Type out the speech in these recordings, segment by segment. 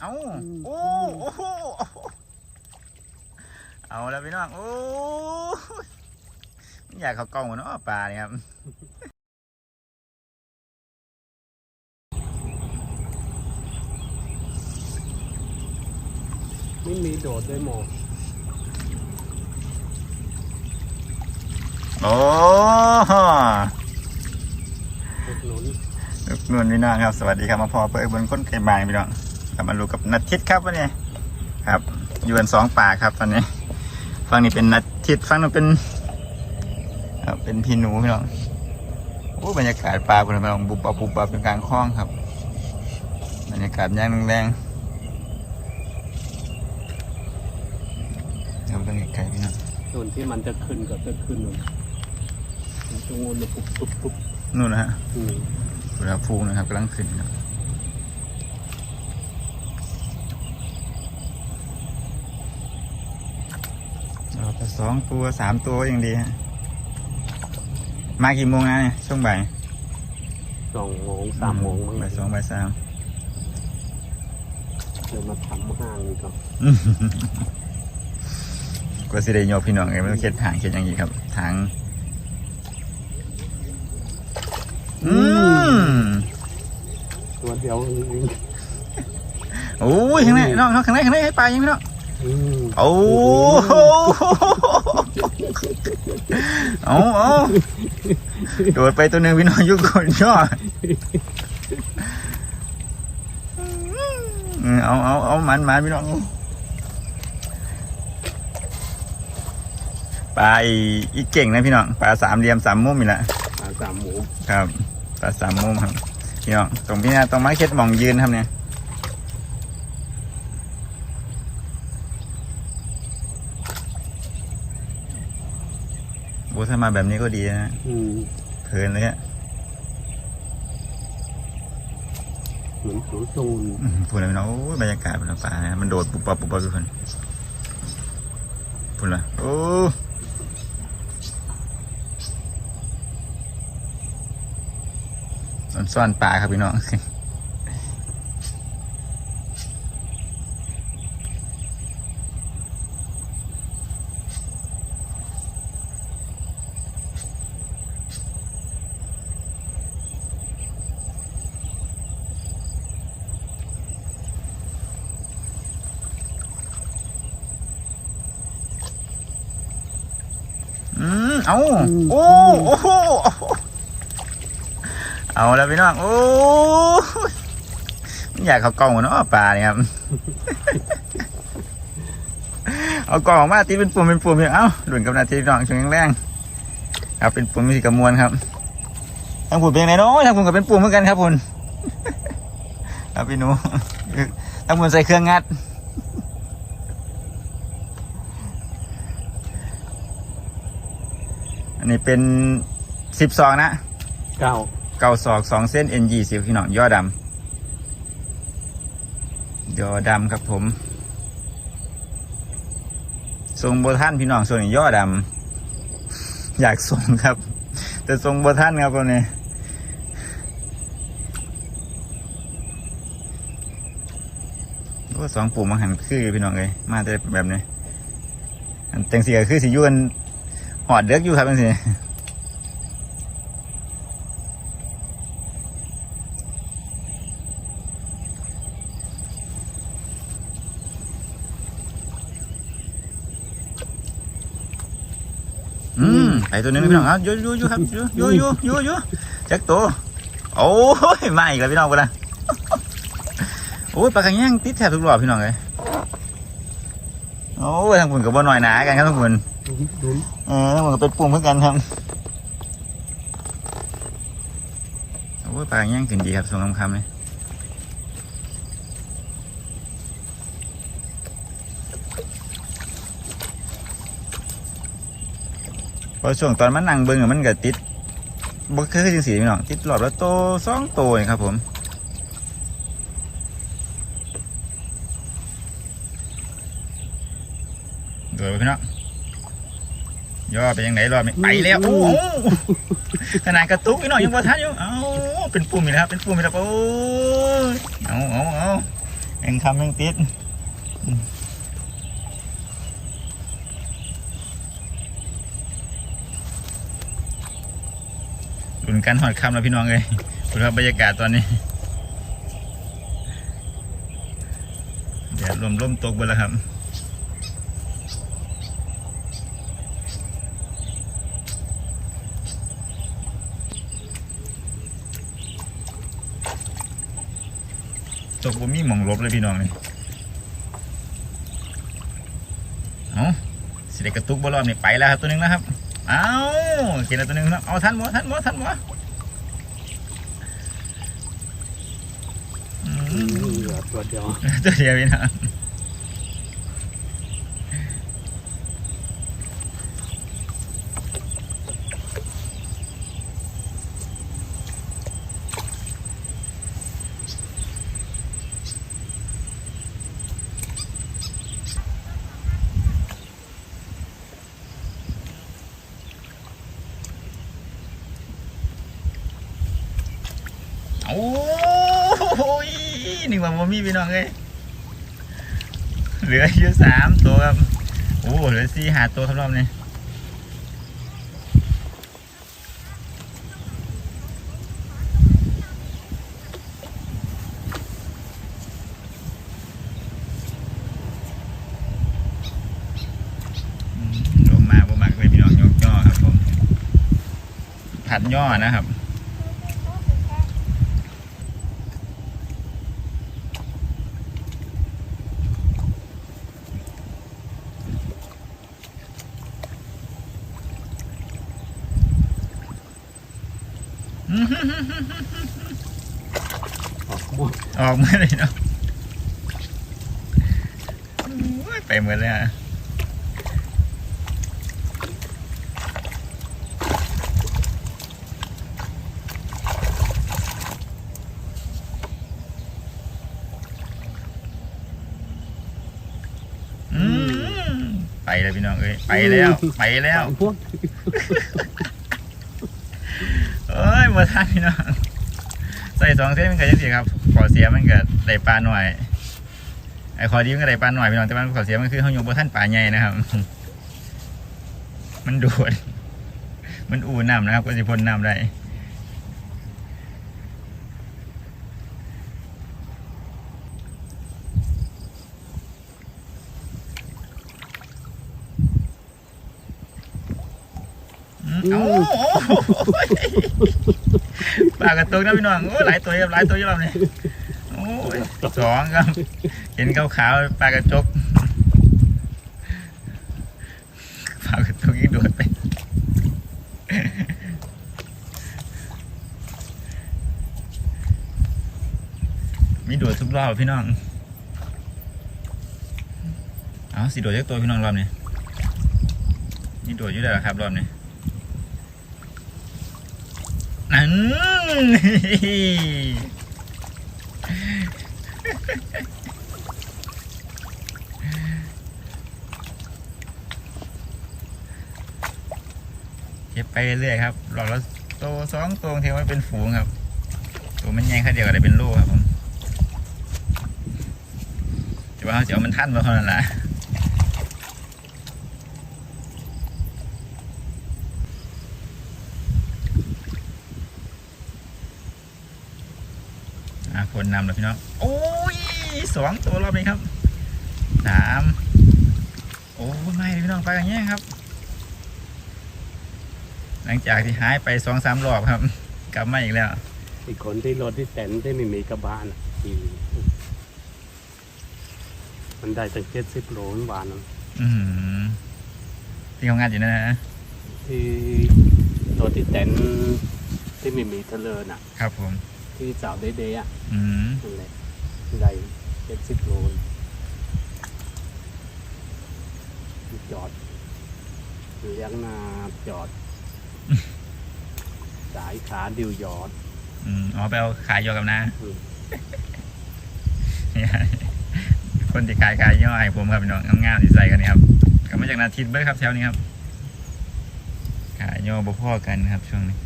เอาโอ้โอ้โหเอาแล้วพี่น้องโอ้ยอยากเขากล้องเนาะปลาเนี่ยครับไม่มีโดดด้วยหมอโอ้โหอุดหนุนลูกนุ่นพี่น้องครับ สวัสดีครับมาพอเปิดบนก้นไก่บางพี่น้อง กลับมาลูกกับนัดทิศครับวันนี้ครับ อยู่กันสองป่าครับตอนนี้ฝั่งนี้เป็นนัดทิศฝั่งนู้นเป็นครับเป็นพี่หนูพี่น้องโอ้บรรยากาศปลาคุณพี่น้องบุบปับบุบปับเป็นกลางคลองครับบรรยากาศย่างแรงๆครับเรื่องไก่พี่น้องส่วนที่มันจะขึ้นก็จะขึ้นนู่นมันตรงนู้นเนี่ยปุ๊บปุ๊บปุ๊บนู่นนะฮะอืมเวลาฟูงนะครับกำลังขึ้นครับเราไป สองตัวสามตัวยังดีฮะมากี่โมงนะเนี่ยช่วงบ่ายสองโมงสามโมงมั้งบ่ายสองบ่ายสามเดี๋ยวมาทำห้างนี่ก็ก็สิได้โยกพี่น้องไงไม่ต้องเข็ดทางเข็ดอย่างนี้ครับทางอืมตัวเดียวเองโอ้ยข้างในน้องน้องข้างในข้างในให้ปลายังไม่น้องอืม โอ้โหเอาเอาโดดไปตัวหนึ่งพี่น้องอยุกคนย่ออืมเอาเอาเอามันมันพี่น้องปลาอีอีเก่งนะพี่น้องปลาสามเหลี่ยมสามมุมนี่แหละหาสามหมูครับปลาสามมุมครับพี่น้องตรงพี่นาตรงไม้เค็ดหมองยืนครับเนี่ย โอ้ถ้ามาแบบนี้ก็ดีนะอืมเพลินเลยฮะเหมือนสูตูนอื้อหือพูดเลยพี่น้องโอ้ยบรรยากาศบนป่านะมันโดดปุบปับปุบปับทุกคนพูดเลยโอ้มันซ่อนปลาครับพี่น้อง อืม เอาโอ้โอ้โหเอาแล้วพี่น้องโอ้ยอยากเขากล้องเนาะปลาเนี่ยครับเอากล่องออกมาตีเป็นปุ่มเป็นปุ่มอย่างเอ้าดุนกับนาทีน้องช่วงแรงๆครับเป็นปุ่มมีสีกระมวลครับทางปุ่มเป็นยังไงเนาะทางปุ่มก็เป็นปุ่มเหมือนกันครับคุณครับพี่หนูทางปุ่มใส่เครื่องงัด นนี้เป็นสิบสองนะเก้าเก้าศอกสองเส้นเอ็นยี่สิบพี่น้องย่อดำย่อดำครับผมทรงโบท่านพี่น้องส่วนนี้ย่อดำอยากส่งครับ แต่ทรงโบท่านครับคนนี้โอ้สองปุ่มมาหันคือพี่น้องเลยมาแต่แบบนี้อันจังสีก็คือสิอยุ่กัน หอดเด็กอยู่ครับจังสีอืมไอตัวนึงพี่น้องเอาอยู่อยู่อยู่ครับอยู่อยู่อยู่อยู่อยู่จักตัวโอ้ยมาอีกแล้วพี่น้องกันนะโอ้ยปลากระแยงติดแทบทุกรอบพี่น้องเลยโอ้ยทางปุ่นกับบ่หน่อยหนากันครับทางปุ่นดุนดุนเออทางปุ่นก็เป็นปุ่มเหมือนกันครับโอ้ยปลากระแยงขึ้นดีครับส่งคำคำเลยพอช่วงตอนมันนั่งเบิ้งมันก็ติดบ่คือจังสีพี่น้องติดรอบแล้วโตสองโตนี่ครับผมเดี๋ยวพี่น้อง ย่อไปยังไหนรอบนี้ไปแล้วโอ้โหขนาดกระตุกพี่น้องยังพอทันอยู่เอ้าเป็นปุ่มอีกแล้วครับเป็นปุ่มอีกแล้วโอ้ยเอาเอาเอายังคำยังติดอืมลุ้นกันหอดคำแล้วพี่น้องเลยดูครับบรรยากาศตอนนี้เดี๋ยวลมล่มตกไปแล้วครับ ตกบ่มีหมองหลบเลยพี่น้องนี่เอาสิได้กระตุกบอลรอบนี่ไปแล้วครับตัวหนึงแล้วครับ เอาเขียนแล้วตัวหนึงแล้วเอาทันบ่ทันบ่ทันบ่อืมเหลือตัวเดียวตัวเดียวพี่น้องโอ้ ยนี่งว่าบ่มีพี่น้องเอ้ยเหลืออยู่สามตัวครับโอ้เหลือสี่หาตัวครับรอบนี้อืมลงมาบ่มักเลยพี่น้องยกย่อครับผมผัดย่อนะครับ ออกหมดออกมาเลยเนาะโอ้ยไปหมดเลยอะอืมไปแล้วพี่น้องเอ้ยไปแล้ว ไปแล้วพวก เอ้ยมาทันพี่น้องใส่สองเส้นมันก็ยังสิครับขอเสียมันก็ได้ปลาหน่อยไอ้ขอดีมันก็ได้ปลาหน่อยพี่น้องแต่มันขอเสียมันคือเขาโยงบ่ท่านปลาใหญ่นะครับ มันโดดมันอู่น้ำนะครับ ก็สิพ้นน้ำได้อืมเอ้าโอ้ ปลากระตุกนะพี่น้องโอ้ยหลายตัวครับหลายตัวอยู่รอบนี้โอ้ยสองครับ เห็นขาวๆปลากระจกปลากระจกยิ่งโดดไปมีโดดทุกรอบพี่น้องเอาสิโดดยักตัวพี่น้องรอบนี้นี่โดดอยู่แล้วครับรอบนี้ นั่นเก็บไปเรื่อยครับ หลอดละโตสองตัวเทียมันเป็นฝูงครับ ตัวมันแยงแค่เดียวก็ได้เป็นโลครับผมแต่ว่าเขาจะเอามันท่านมาเท่านั้นแหละ อะคนนำแล้วพี่น้องโอ้ยสองตัวรอบนี้ครับสามโอ้ยไม่เลยพี่น้องไปอย่างเงี้ยครับ หลังจากที่หายไปสองสามรอบครับ กลับมาอีกแล้วอีกคนที่รถที่แตนที่ไม่มีกระบะนะที่มันได้ตั้งเจ็ดสิบโลเมื่อวานนั้นอืมที่เขางานอยู่นั่นนะ ที่รถที่แตนที่ไม่มีเทเลอร์น่ะ ครับผม ที่สาวเดย์ๆอะอืมนั่นแหละได้เจ็ดสิบโลจอดเลี้ยงนาจอด สายขาดิวยอดอืมอ๋อไปเอาขายยอกับนาอืมคนที่ขายขายย่อให้ผมครับพี่น้องงามๆที่ใส่กันนี่ครับกลับมาจากนาทิตเบิร์ครับแถวนี้ครับขายย่อบ่พ่อกันครับช่วงนี้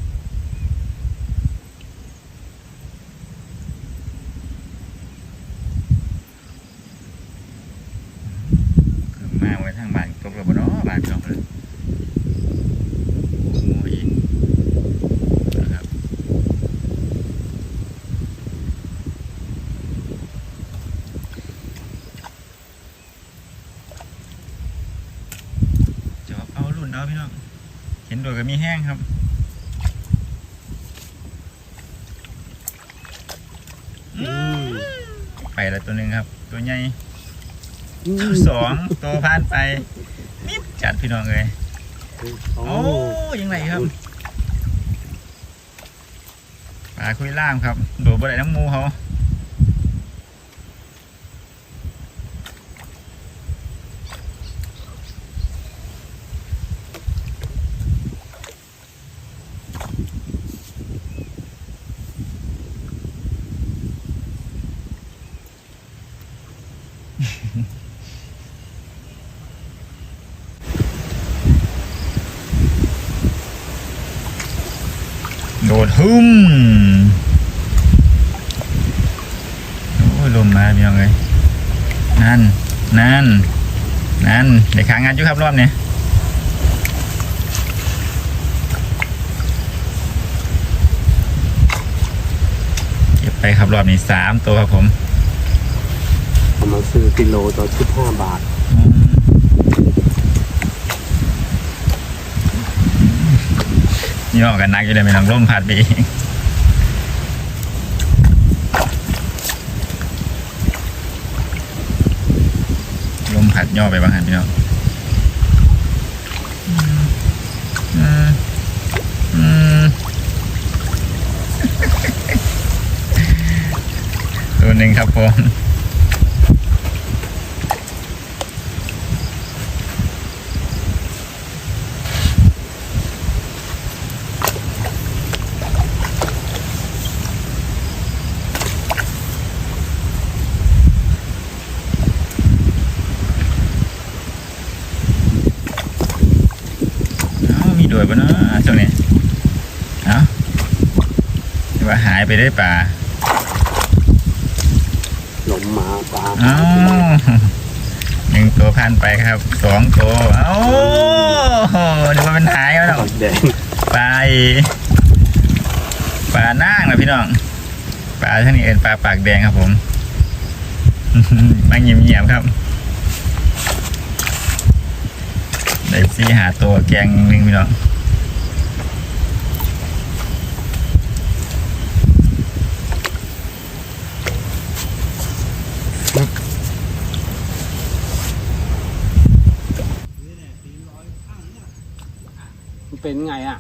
เห็นโดดก็มีแห้งครับอืมไปแล้วตัวหนึ่งครับ ตัวใหญ่อืตัวมสองตัวผ่านไปนิดจัดพี่น้องเลยโอ้โอ้ยังไงครับปลาคุยล่ามครับ โดดบนไหนน้ำมูเขา โดดหุ้มโอ้ยลมมาพี่น้องเลยนั่นนั่นนั่นเดี๋ยวค้างงานอยู่ครับรอบเนี้ยเก็บไปครับรอบนี้สามตัวครับผมเอามาซื้อกิโลต่อสิบห้าบาท นี่ออกกันนักอยู่เลยไม่ต้องร่มพัดไปเองลมพัดย่อไปบ้างครับพี่น้องตัวหนึ่งครับผม เอ้ามีด้วยปะเนาะช่วงนี้ เอ้าหรือว่าหาย ไปได้ป่าหลงมาปลาเอ้าหนึ่งตัวพันไปครับสองตัวเอ้าเดี๋ยวมันหายแล้วเนาะปลาแดงปลาไอ้ปลาน่างนะพี่น้องปลาท่านี้เอ็นปลาปากแดงครับผมมาเงียบๆครับได้ซีหาตัวแกงหนึ่งพี่น้อง มัน เป็นไงอะ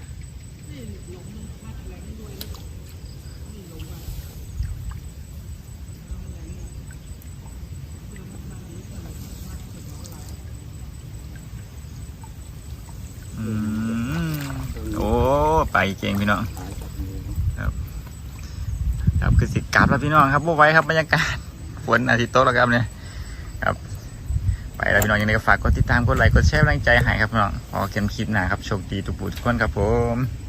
อืมโอ้ ไปเก่งพี่น้อง ครับ ครับคือสิกลับแล้วพี่น้องครับบ่ไว้ครับบรรยากาศฝนอาทิตย์โตแล้วครับเนี่ย แล้วพี่น้องยังไงก็ฝากกดติดตามกดไลค์กดแชร์กำลังใจให้ครับพี่น้องพอเกมคลิปหนาครับโชคดีทุกผู้ทุกคนครับผม